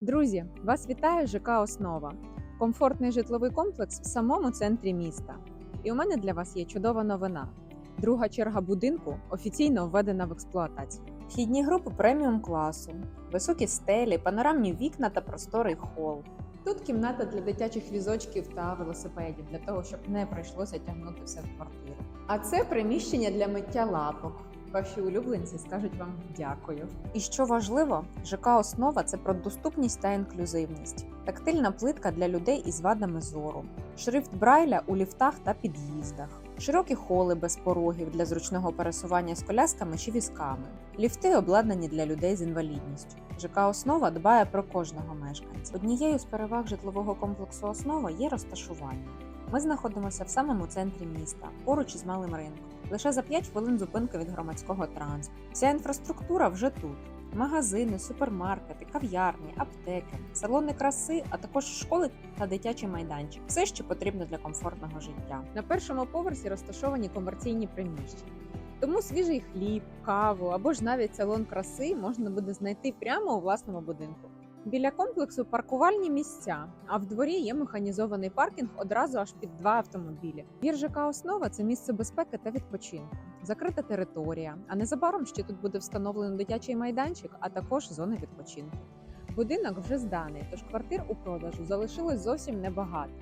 Друзі, вас вітає ЖК Основа, комфортний житловий комплекс в самому центрі міста. І у мене для вас є чудова новина. Друга черга будинку офіційно введена в експлуатацію. Вхідні групи преміум класу, високі стелі, панорамні вікна та просторий хол. Тут кімната для дитячих візочків та велосипедів, для того, щоб не прийшлося тягнути все в квартиру. А це приміщення для миття лапок. Ваші улюбленці скажуть вам дякую. І що важливо, ЖК Основа це про доступність та інклюзивність, тактильна плитка для людей із вадами зору, шрифт Брайля у ліфтах та під'їздах, широкі холи без порогів для зручного пересування з колясками чи візками, ліфти обладнані для людей з інвалідністю. ЖК Основа дбає про кожного мешканця. Однією з переваг житлового комплексу Основа є розташування. Ми знаходимося в самому центрі міста, поруч із малим ринком. Лише за 5 хвилин зупинки від громадського транспорту. Вся інфраструктура вже тут: магазини, супермаркети, кав'ярні, аптеки, салони краси, а також школи та дитячий майданчик. Все, що потрібно для комфортного життя. На першому поверсі розташовані комерційні приміщення. Тому свіжий хліб, каву або ж навіть салон краси можна буде знайти прямо у власному будинку. Біля комплексу паркувальні місця, а в дворі є механізований паркінг одразу аж під два автомобілі. Двір Основа це місце безпеки та відпочинку, закрита територія. А незабаром ще тут буде встановлено дитячий майданчик, а також зони відпочинку. Будинок вже зданий, тож квартир у продажу залишилось зовсім небагато.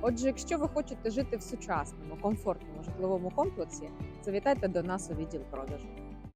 Отже, якщо ви хочете жити в сучасному, комфортному житловому комплексі, завітайте до нас у відділ продажу.